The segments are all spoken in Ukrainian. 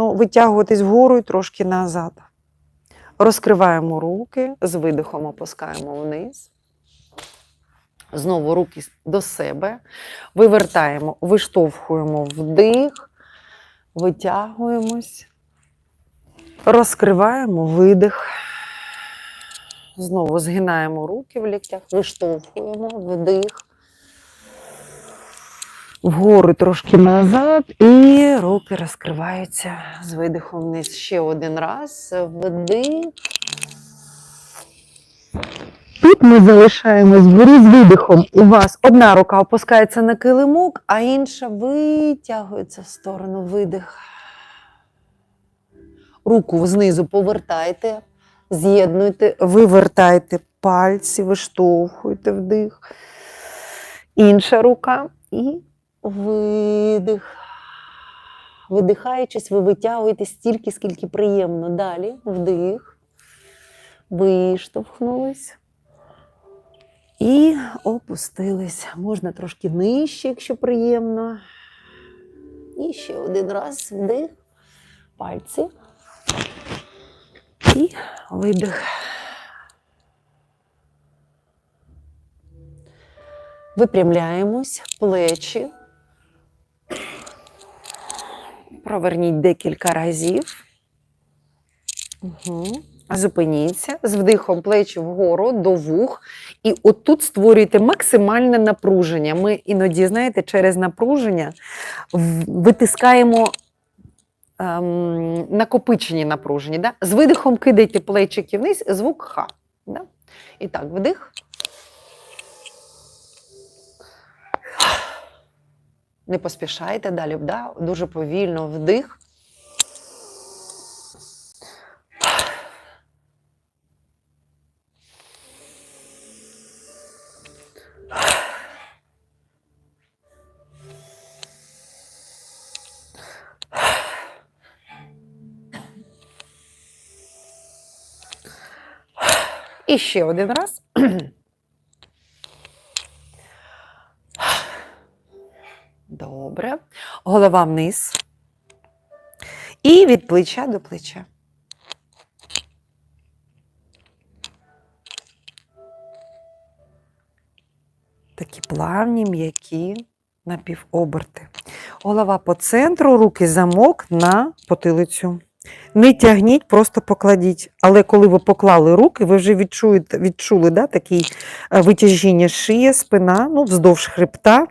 сторону, витягуватись вгору і трошки назад. Розкриваємо руки, з видихом опускаємо вниз. Знову руки до себе. Вивертаємо, виштовхуємо вдих, витягуємось. Розкриваємо видих. Знову згинаємо руки в ліктях, виштовхуємо вдих. Вгору трошки назад, і руки розкриваються з видихом вниз. Ще один раз. Вдих. Тут ми залишаємось вгорі з видихом. У вас одна рука опускається на килимок, а інша витягується в сторону видих. Руку знизу повертайте, з'єднуйте, вивертайте пальці, виштовхуйте вдих. Інша рука і видих. Видихаючись, ви витягуєте стільки, скільки приємно. Далі вдих. Виштовхнулись. І опустились. Можна трошки нижче, якщо приємно. І ще один раз вдих. Пальці. І видих. Випрямляємось, плечі. Проверніть декілька разів. Угу. Зупиніться з вдихом плечі вгору до вух. І отут створюєте максимальне напруження. Ми іноді, знаєте, через напруження витискаємо ем, накопичені напруження. Да? З видихом кидайте плечики вниз, звук ха. Да? І так, вдих. Не поспішайте далі, да? дуже повільно вдих. І ще один раз. Добре. Голова вниз. І від плеча до плеча. Такі плавні, м'які напівоберти. Голова по центру, руки замок на потилицю. Не тягніть, просто покладіть. Але коли ви поклали руки, ви вже відчуєте, відчули да, такий е, витяжіння шия, спина, ну, вздовж хребта.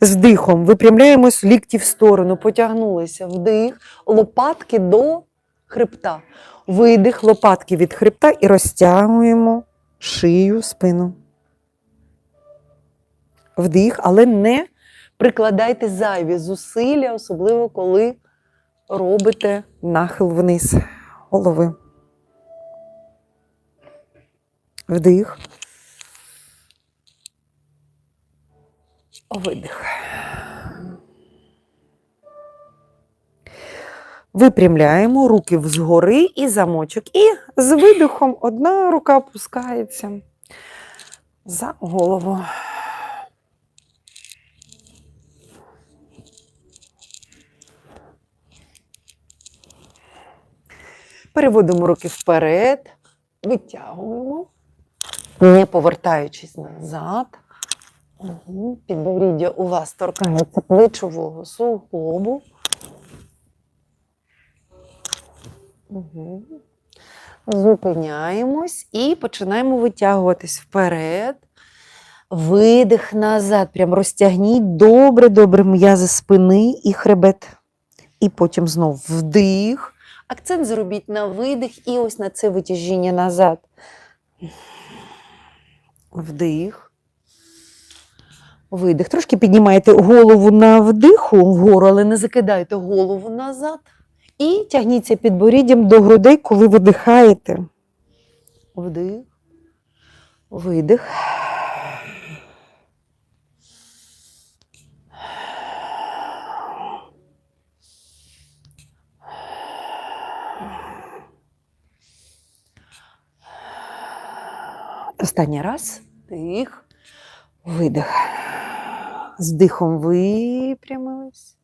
З вдихом випрямляємось лікті в сторону, потягнулися. Вдих, лопатки до хребта. Видих, лопатки від хребта і розтягуємо шию, спину. Вдих, але не прикладайте зайві зусилля, особливо коли робите нахил вниз голови. Вдих. Видих. Випрямляємо руки згори і замочок. І з видихом одна рука опускається за голову. Переводимо руки вперед, витягуємо, не повертаючись назад. Угу. Підборіддя у вас торкається плечового суглобу. Зупиняємось і починаємо витягуватись вперед. Видих назад. Прям розтягніть добре-добре м'язи спини і хребет. І потім знов вдих. Акцент зробіть на видих і ось на це витяжіння назад. Вдих. Видих. Трошки піднімайте голову на вдиху вгору, але не закидайте голову назад. І тягніться підборіддям до грудей, коли видихаєте. Вдих. Видих. Останній раз. Дих. Видих. З вдихом випрямились.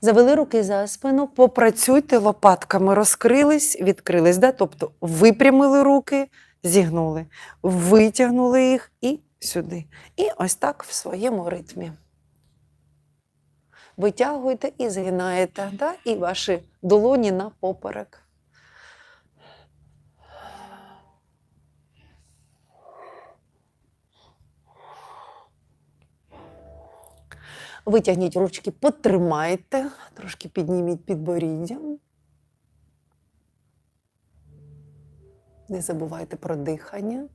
Завели руки за спину, попрацюйте лопатками, розкрились, відкрились. Да? Тобто випрямили руки, зігнули, витягнули їх і сюди. І ось так в своєму ритмі. Витягуєте і згинаєте, да? і ваші долоні на поперек. Витягніть ручки, потримайте, трошки підніміть підборіддя. Не забувайте про дихання.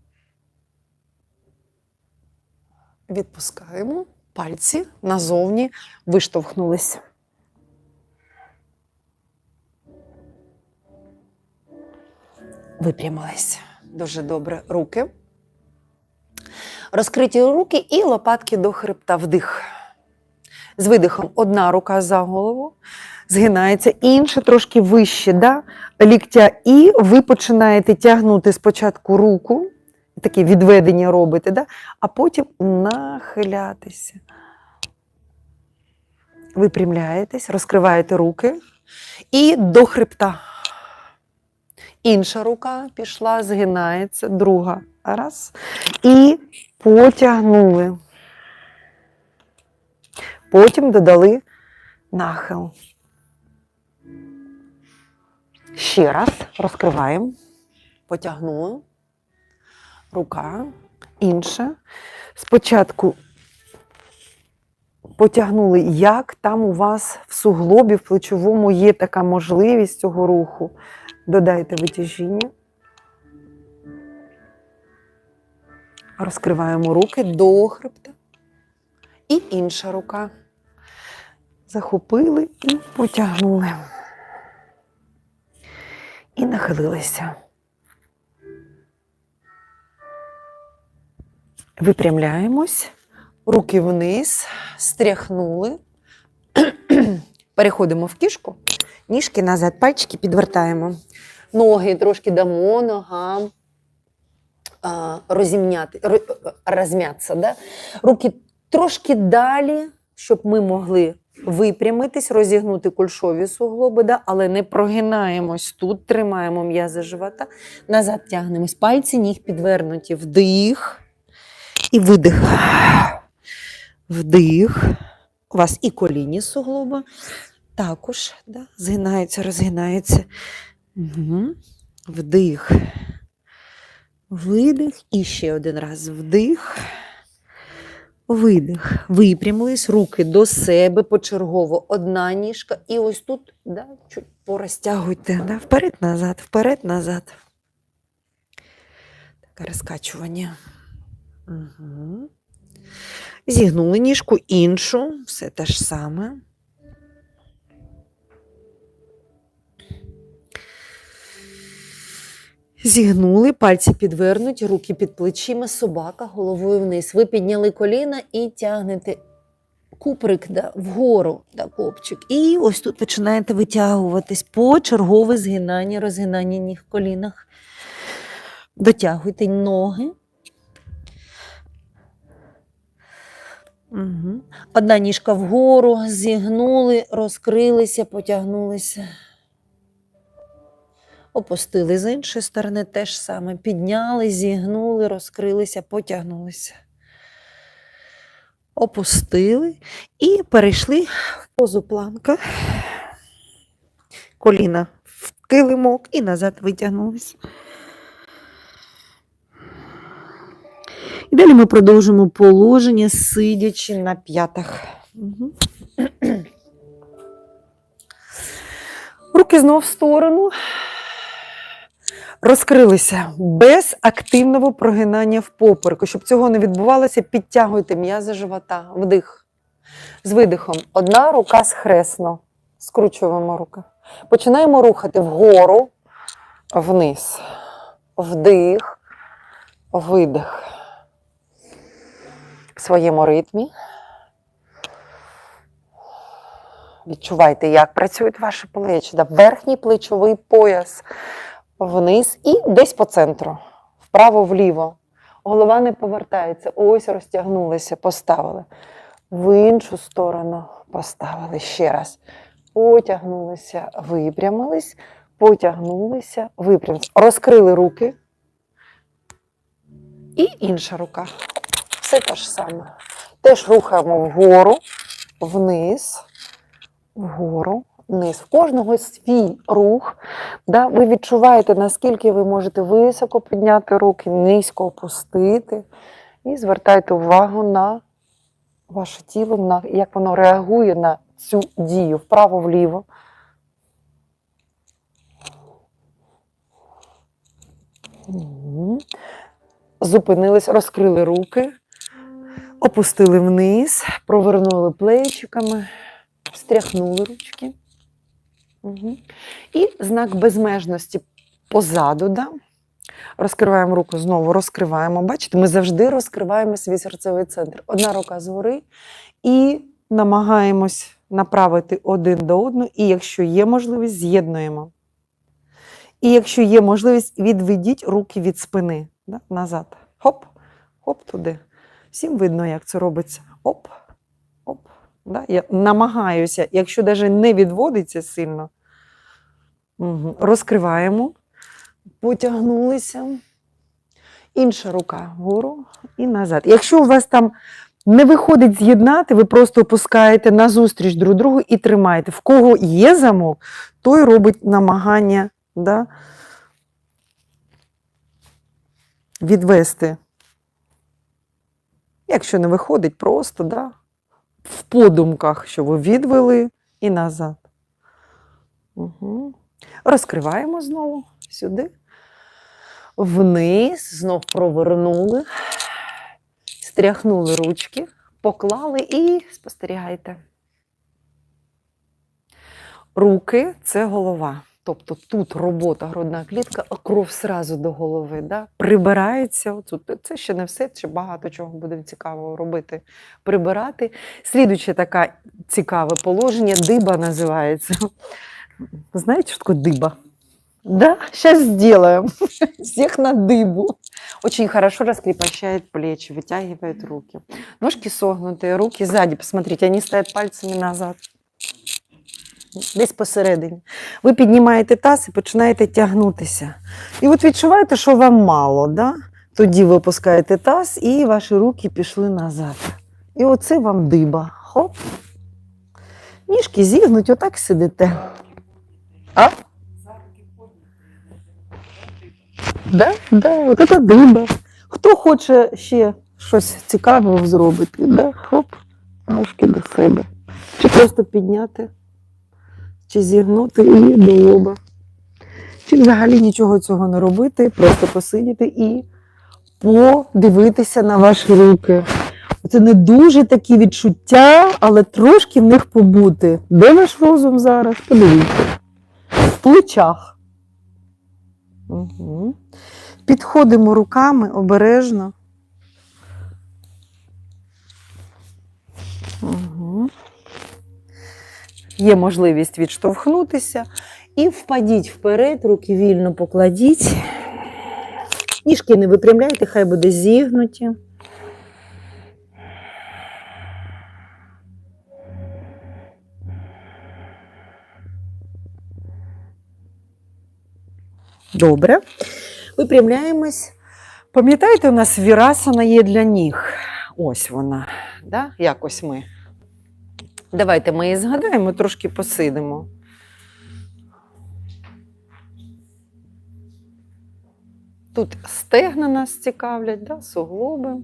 Відпускаємо пальці назовні, виштовхнулись. Випрямились. Дуже добре. Руки. Розкриті руки і лопатки до хребта. Вдих. З видихом одна рука за голову, згинається, інша трошки вище, да? ліктя, і ви починаєте тягнути спочатку руку, таке відведення робите, да? а потім нахилятися. Випрямляєтесь, розкриваєте руки і до хребта. Інша рука пішла, згинається, друга. Раз. І потягнули. Потім додали нахил. Ще раз розкриваємо. Потягнули. Рука. Інша. Спочатку потягнули, як там у вас в суглобі, в плечовому є така можливість цього руху. Додайте витяжіння. Розкриваємо руки до хребта. І інша рука. Захопили і потягнули. І нахилилися. Випрямляємось, руки вниз, стряхнули. Переходимо в кішку, ніжки назад, пальчики підвертаємо. Ноги трошки дамо ногам а, розімняти, ро- розм'ятися. Да? Руки трошки далі, щоб ми могли випрямитись, розігнути кульшові суглоби, да? але не прогинаємось тут, тримаємо м'язи живота, назад тягнемось. Пальці ніг підвернуті. Вдих і видих. Вдих. У вас і колінні суглоби також да? згинаються, розгинаються. Угу. Вдих. Видих. І ще один раз вдих. Видих. Випрямились, руки до себе почергово. Одна ніжка. І ось тут да, чуть порозтягуйте. Да? Вперед-назад, вперед-назад. Таке розкачування. Угу. Зігнули ніжку іншу, все те ж саме. Зігнули, пальці підвернуті, руки під плечима, собака головою вниз. Ви підняли коліна і тягнете куприк да, вгору, да, копчик. І ось тут починаєте витягуватись по чергове згинання, розгинання ніг в колінах. Дотягуйте ноги. Угу. Одна ніжка вгору, зігнули, розкрилися, потягнулися. Опустили з іншої сторони теж саме. Підняли, зігнули, розкрилися, потягнулися. Опустили і перейшли в позу планка. Коліна в килимок і назад витягнулися. І далі ми продовжимо положення, сидячи на п'ятах. Угу. Руки знов в сторону. Розкрилися без активного прогинання в попереку. Щоб цього не відбувалося, підтягуйте м'язи живота. Вдих. З видихом. Одна рука схресно. Скручуємо руки. Починаємо рухати вгору, вниз. Вдих, видих. В своєму ритмі. Відчувайте, як працюють ваші плечі. Верхній плечовий пояс вниз і десь по центру. Вправо-вліво. Голова не повертається. Ось розтягнулися, поставили. В іншу сторону поставили ще раз. Потягнулися, випрямились, потягнулися, випрямились. Розкрили руки. І інша рука. Все те ж саме. Теж рухаємо вгору, вниз, вгору, вниз. В кожного свій рух. Да? Ви відчуваєте, наскільки ви можете високо підняти руки, низько опустити. І звертайте увагу на ваше тіло, на як воно реагує на цю дію вправо-вліво. Зупинились, розкрили руки, опустили вниз, провернули плечиками, стряхнули ручки. І знак безмежності позаду. Да? Розкриваємо руку, знову розкриваємо. Бачите, ми завжди розкриваємо свій серцевий центр. Одна рука згори і намагаємось направити один до одного. І якщо є можливість, з'єднуємо. І якщо є можливість, відведіть руки від спини да? назад. Хоп, хоп туди. Всім видно, як це робиться. Оп. Да? Я намагаюся, якщо навіть не відводиться сильно, розкриваємо, потягнулися. Інша рука вгору і назад. Якщо у вас там не виходить з'єднати, ви просто опускаєте назустріч друг другу і тримаєте. В кого є замок, той робить намагання да, відвести. Якщо не виходить, просто да, в подумках, що ви відвели і назад. Угу. Розкриваємо знову сюди. Вниз, знов провернули, стряхнули ручки, поклали і спостерігайте. Руки це голова. Тобто тут робота грудна клітка, а кров сразу до голови. Да? Прибирається. Отут. Це ще не все, ще багато чого буде цікаво робити. Прибирати. Слідуюче таке цікаве положення, диба називається. Знаєте, що таке диба? Да, сейчас сделаем. Всех на дыбу. Очень хорошо раскрепощает плечи, вытягивает руки. Ножки согнутые, руки сзади. Посмотрите, они стоят пальцами назад. Десь посередині. Ви піднімаєте таз і починаєте тягнутися. І от відчуваєте, що вам мало. Да? Тоді ви опускаєте таз і ваші руки пішли назад. І оце вам диба. Хоп. Ніжки зігнуть, отак сидите. А? Да, да, от це диба. Хто хоче ще щось цікаве зробити, да? хоп, ножки до себе. Чи просто підняти, чи зігнути і до лоба. Чи взагалі нічого цього не робити, просто посидіти і подивитися на ваші руки. Це не дуже такі відчуття, але трошки в них побути. Де ваш розум зараз? Подивіться. В плечах. Угу. Підходимо руками обережно. Є можливість відштовхнутися і впадіть вперед, руки вільно покладіть. Ніжки не випрямляйте, хай буде зігнуті. Добре. Випрямляємось. Пам'ятаєте, у нас вірасана є для ніг. Ось вона. Да? Якось ми. Давайте ми її згадаємо, трошки посидимо. Тут стегна нас цікавлять, да? суглоби.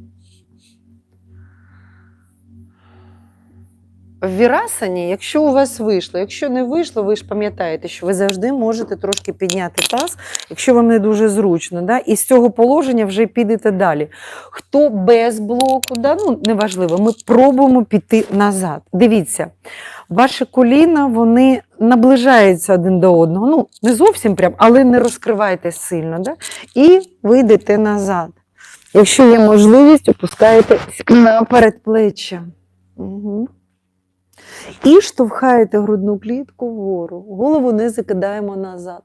В вірасані, якщо у вас вийшло, якщо не вийшло, ви ж пам'ятаєте, що ви завжди можете трошки підняти таз, якщо вам не дуже зручно. Да? І з цього положення вже підете далі. Хто без блоку, да? ну, неважливо, ми пробуємо піти назад. Дивіться, ваші коліна вони наближаються один до одного. Ну, не зовсім прям, але не розкривайте сильно. Да? І ви йдете назад. Якщо є можливість, опускаєте на передплеччя. Угу. І штовхаєте грудну клітку вгору. Голову не закидаємо назад.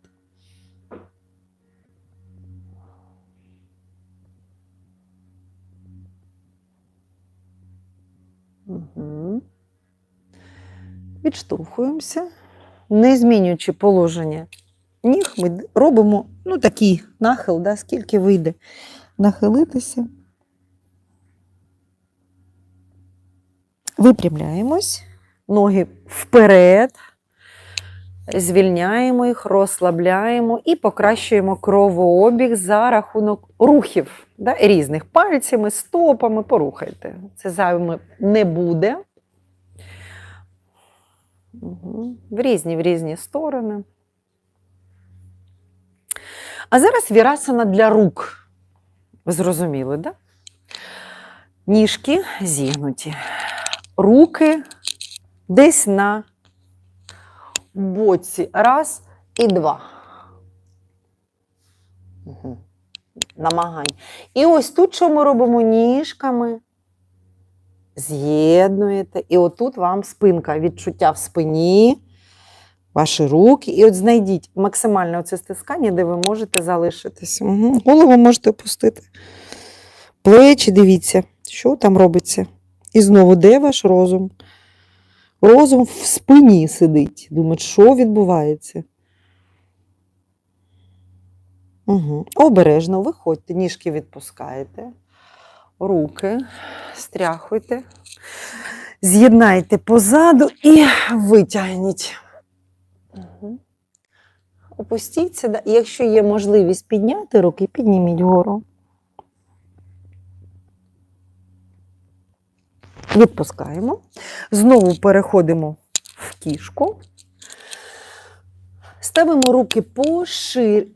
Угу. Відштовхуємося, не змінюючи положення ніг, ми робимо ну, такий нахил, да, скільки вийде нахилитися. Випрямляємось ноги вперед, звільняємо їх, розслабляємо і покращуємо кровообіг за рахунок рухів да, різних пальцями, стопами. Порухайте. Це зайвим не буде. В різні в різні сторони. А зараз вірасана для рук. Ви зрозуміли, так? Да? Ніжки зігнуті. Руки десь на боці. Раз і два. Угу. Намагань. І ось тут, що ми робимо ніжками, з'єднуєте. І отут вам спинка, відчуття в спині, ваші руки. І от знайдіть максимальне оце стискання, де ви можете залишитись. Угу. Голову можете опустити. Плечі, дивіться, що там робиться. І знову, де ваш розум? Розум в спині сидить. Думає, що відбувається. Угу. Обережно виходьте, ніжки відпускаєте, руки стряхуйте, з'єднайте позаду і витягніть. Угу. Опустіться. Якщо є можливість підняти руки, підніміть вгору. Відпускаємо. Знову переходимо в кішку. Ставимо руки пошир...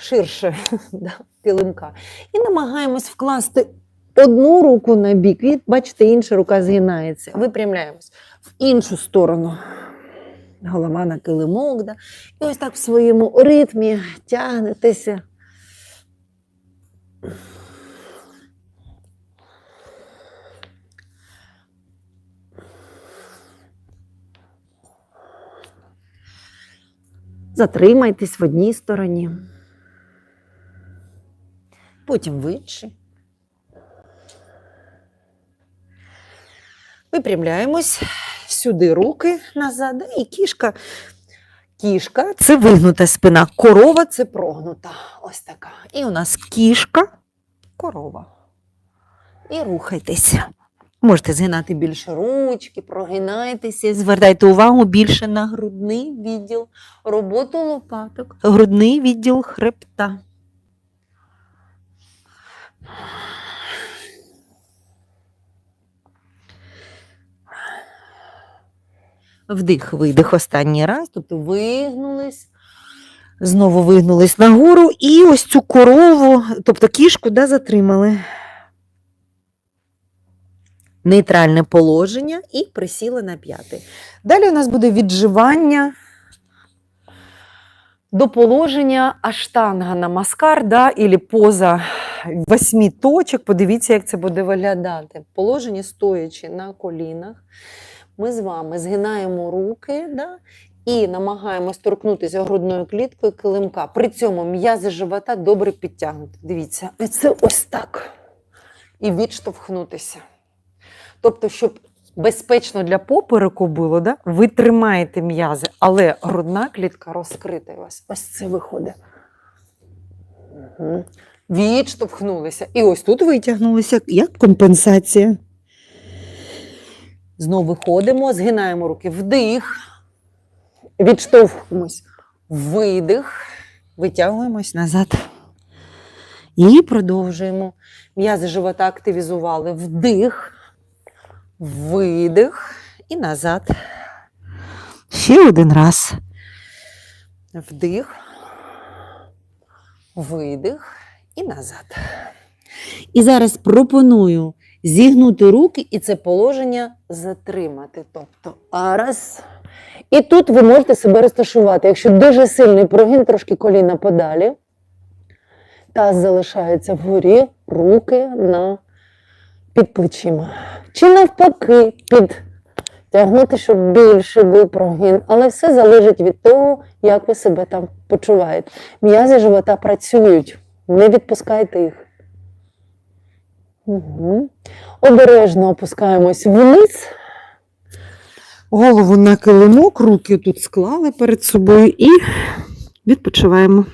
ширше да, килимка. І намагаємось вкласти одну руку на бік. І, бачите, інша рука згинається. Випрямляємось в іншу сторону. Голова на килимок. Да? І ось так в своєму ритмі тягнетеся. Затримайтесь в одній стороні. Потім в іншій. Випрямляємось сюди руки назад. І кішка. Кішка це вигнута спина. Корова це прогнута. Ось така. І у нас кішка, корова. І рухайтеся. Можете згинати більше ручки, прогинайтеся, звертайте увагу більше на грудний відділ, роботу лопаток, грудний відділ хребта. Вдих, видих останній раз, тобто вигнулись, знову вигнулись нагору і ось цю корову, тобто кішку, да, затримали нейтральне положення і присіли на п'яти. Далі у нас буде відживання до положення аштанга на маскар, да, і поза восьми точок. Подивіться, як це буде виглядати. Положення стоячи на колінах. Ми з вами згинаємо руки да, і намагаємось торкнутися грудною кліткою килимка. При цьому м'язи живота добре підтягнути. Дивіться, це ось так. І відштовхнутися. Тобто, щоб безпечно для попереку було, да? ви тримаєте м'язи, але грудна клітка розкрита у вас. Ось це виходить. Угу. Відштовхнулися. І ось тут витягнулися, як компенсація. Знову виходимо, згинаємо руки вдих, відштовхуємось, видих, витягуємось назад. І продовжуємо. М'язи живота активізували вдих, видих і назад. Ще один раз. Вдих, видих і назад. І зараз пропоную зігнути руки і це положення затримати. Тобто, а раз. І тут ви можете себе розташувати. Якщо дуже сильний прогин, трошки коліна подалі. Таз залишається вгорі, руки на під плечима. Чи навпаки, підтягнути, щоб більше був прогин. Але все залежить від того, як ви себе там почуваєте. М'язи живота працюють, не відпускайте їх. Угу. Обережно опускаємось вниз. Голову на килимок, руки тут склали перед собою і відпочиваємо.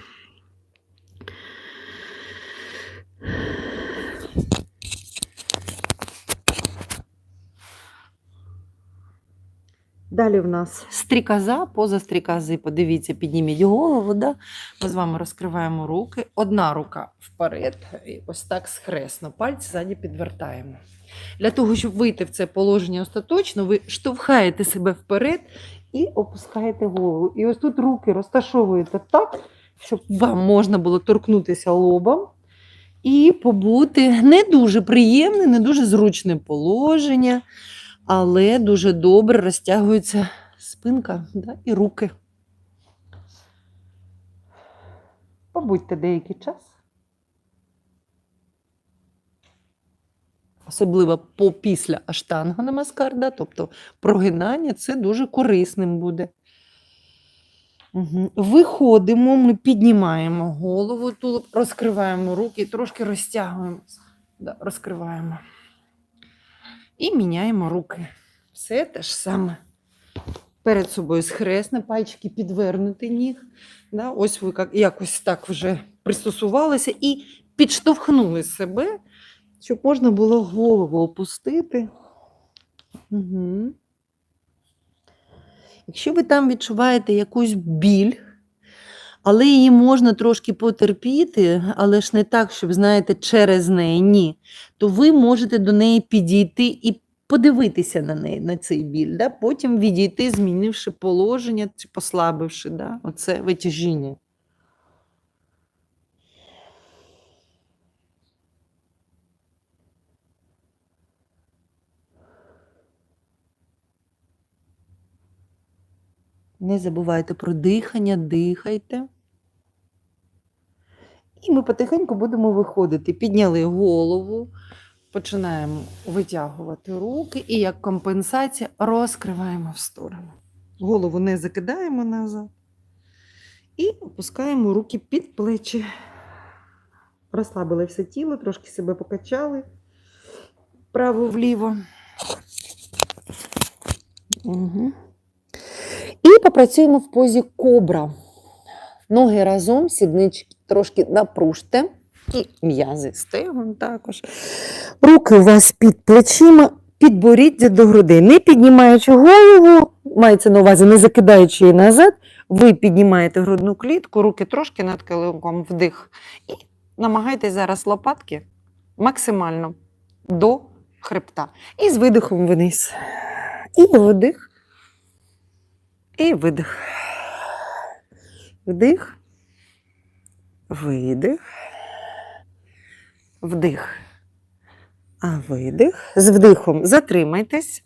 Далі в нас стрікоза, поза стрікози. Подивіться, підніміть голову. Да? Ми з вами розкриваємо руки. Одна рука вперед, і ось так схресно. Пальці ззаді підвертаємо. Для того, щоб вийти в це положення остаточно, ви штовхаєте себе вперед і опускаєте голову. І ось тут руки розташовуєте так, щоб вам можна було торкнутися лобом і побути не дуже приємне, не дуже зручне положення але дуже добре розтягується спинка да, і руки. Побудьте деякий час. Особливо по після аштанга намаскар, да, тобто прогинання це дуже корисним буде. Угу. Виходимо, ми піднімаємо голову, тулуб, розкриваємо руки, трошки розтягуємося. Да, розкриваємо. І міняємо руки. Все те ж саме. Перед собою схресне, пальчики підвернути ніг. Да? Ось ви як- якось так вже пристосувалися і підштовхнули себе, щоб можна було голову опустити. Угу. Якщо ви там відчуваєте якусь біль, але її можна трошки потерпіти, але ж не так, щоб, знаєте, через неї ні то ви можете до неї підійти і подивитися на неї, на цей біль. Да? Потім відійти, змінивши положення чи послабивши да? оце витяжіння. Не забувайте про дихання, дихайте. І ми потихеньку будемо виходити. Підняли голову, починаємо витягувати руки і як компенсація розкриваємо в сторону. Голову не закидаємо назад. І опускаємо руки під плечі. Розслабили все тіло, трошки себе покачали вправо-вліво. Угу. Попрацюємо в позі кобра. Ноги разом, сіднички трошки напружте. І м'язи стегон також. Руки у вас під плечима, підборіддя до грудей. Не піднімаючи голову, мається на увазі, не закидаючи її назад, ви піднімаєте грудну клітку, руки трошки над килимком вдих. І намагайтесь зараз лопатки максимально до хребта. І з видихом вниз. І вдих. І видих. Вдих. Видих. Вдих. А видих. З вдихом затримайтесь.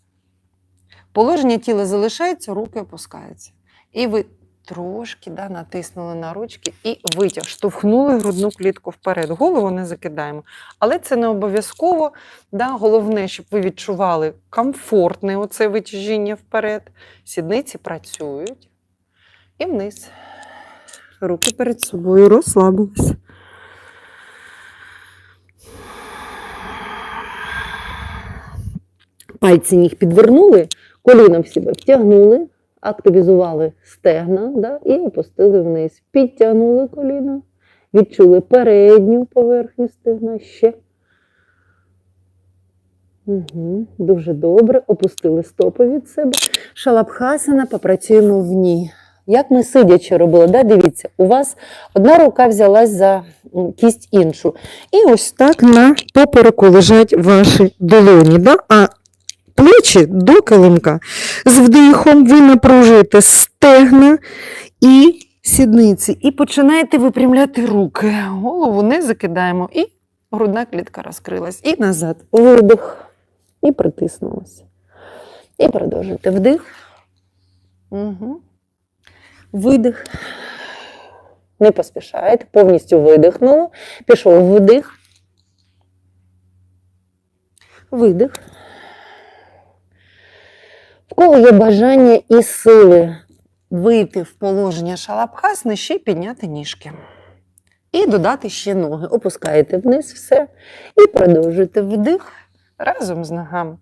Положення тіла залишається, руки опускаються. І ви трошки да, натиснули на ручки і витяг, штовхнули грудну клітку вперед. Голову не закидаємо. Але це не обов'язково. Да? Головне, щоб ви відчували комфортне оце витяжіння вперед. Сідниці працюють. І вниз. Руки перед собою розслабились. Пальці ніг підвернули, коліном себе втягнули, активізували стегна да, і опустили вниз. Підтягнули коліно, відчули передню поверхню стегна ще. Угу, дуже добре. Опустили стопи від себе. Шалабхасана, попрацюємо в ній. Як ми сидячи робили, да? дивіться, у вас одна рука взялась за кість іншу. І ось так на попереку лежать ваші долоні. Да? А плечі до килимка. З вдихом ви напружуєте стегна і сідниці. І починаєте випрямляти руки. Голову не закидаємо. І грудна клітка розкрилась. І назад. Видих. І притиснулося. І продовжуйте вдих. Угу. Видих. Не поспішаєте, повністю видихнули. Пішов вдих. Видих. Кого є бажання і сили вийти в положення шалабхасни, ще й підняти ніжки. І додати ще ноги. Опускаєте вниз все. І продовжуєте вдих разом з ногами.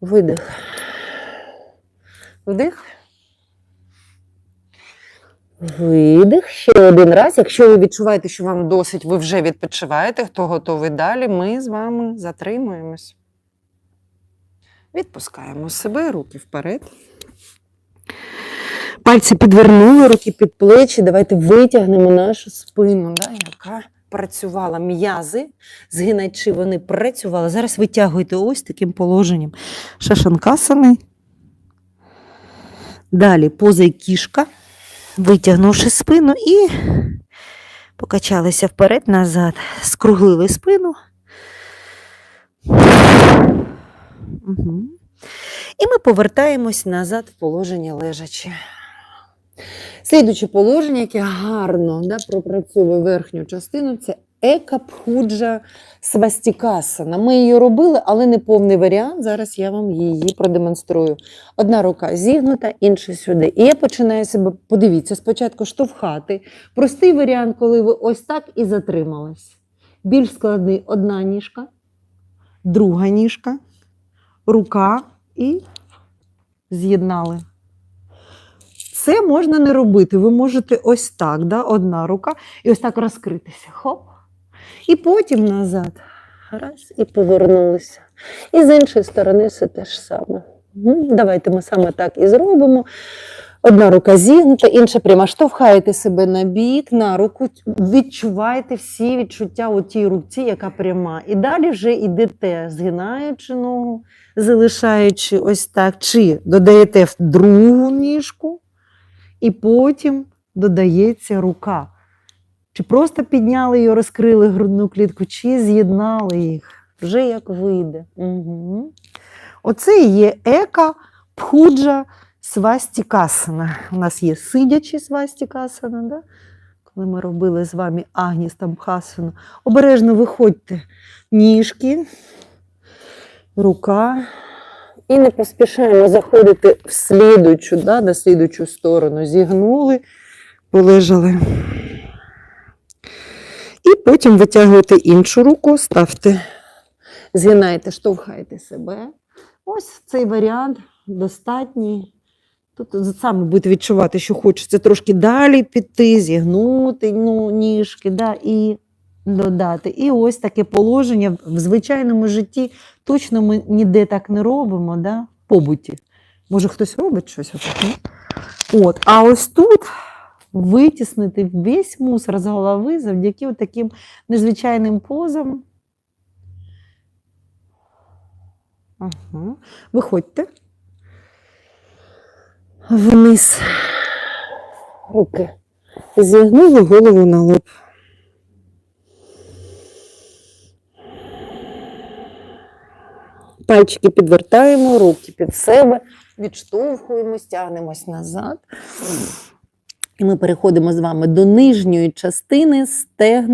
Видих. Вдих. Видих. Ще один раз. Якщо ви відчуваєте, що вам досить, ви вже відпочиваєте, хто готовий далі, ми з вами затримуємось. Відпускаємо себе, руки вперед. Пальці підвернули, руки під плечі. Давайте витягнемо нашу спину, да, яка працювала м'язи, згиначи вони працювали. Зараз витягуйте ось таким положенням. Шашанкасани. Далі поза кішка, витягнувши спину і покачалися вперед-назад, скруглили спину. Угу. І ми повертаємось назад в положення лежачі. Слідуче положення, яке гарно да, пропрацьовує верхню частину, це екапхуджа свастікасана. Ми її робили, але не повний варіант. Зараз я вам її продемонструю. Одна рука зігнута, інша сюди. І я починаю себе, подивіться, спочатку штовхати. Простий варіант, коли ви ось так і затримались. Більш складний одна ніжка, друга ніжка, рука і з'єднали. Це можна не робити. Ви можете ось так, да? одна рука, і ось так розкритися. Хоп. І потім назад. Раз, і повернулися. І з іншої сторони все те ж саме. Давайте ми саме так і зробимо. Одна рука зігнута, інша пряма. Штовхаєте себе на бік, на руку, відчуваєте всі відчуття у тій руці, яка пряма. І далі вже йдете, згинаючи ногу, залишаючи ось так, чи додаєте в другу ніжку, і потім додається рука. Чи просто підняли її, розкрили грудну клітку, чи з'єднали їх, вже як вийде. Угу. Оце і є ека пхуджа свастікасана. У нас є сидячі свастікасана, да? коли ми робили з вами агні стамбхасану. Обережно виходьте ніжки, рука. І не поспішаємо заходити в слідучу, да, на слідучу сторону. Зігнули, полежали. І потім витягуєте іншу руку, ставте, згинайте, штовхайте себе. Ось цей варіант достатній. Тут саме будете відчувати, що хочеться трошки далі піти, зігнути ну, ніжки да, і додати. І ось таке положення в звичайному житті точно ми ніде так не робимо, да? в побуті. Може, хтось робить щось? От. А ось тут витіснити весь мусор з голови завдяки таким незвичайним позам. Ага. Виходьте. Вниз. Руки. Зігнули голову на лоб. Пальчики підвертаємо, руки під себе, відштовхуємось, тягнемось назад. І ми переходимо з вами до нижньої частини стегна.